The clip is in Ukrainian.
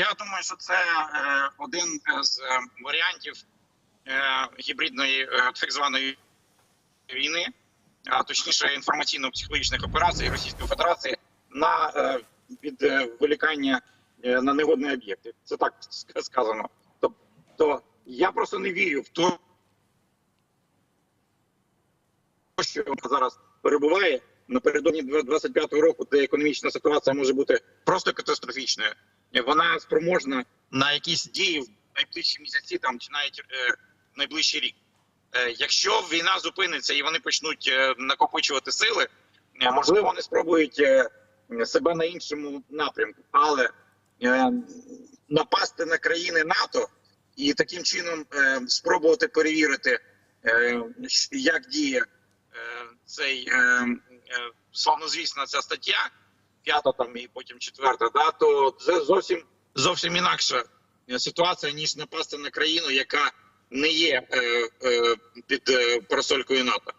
Я думаю, що це е, один з е, варіантів е, гібридної так званої війни, а точніше інформаційно-психологічних операцій Російської Федерації на відволікання на негодні об'єкти. Це так сказано. Тобто я просто не вірю в те, що зараз перебуває напередодні 25-го року, де економічна ситуація може бути просто катастрофічною. Вона спроможна на якісь дії в найближчі місяці, там чи навіть е, найближчий рік. Е, якщо війна зупиниться і вони почнуть е, накопичувати сили, е, можливо, вони спробують е, себе на іншому напрямку, але е, напасти на країни НАТО і таким чином е, спробувати перевірити, е, як діє е, цей е, е, славнозвісна ця стаття, п'ята там і потім четверта, да, то це зовсім зовсім інакша е, ситуація, ніж напасти на країну, яка не є е, е, під е, парасолькою НАТО.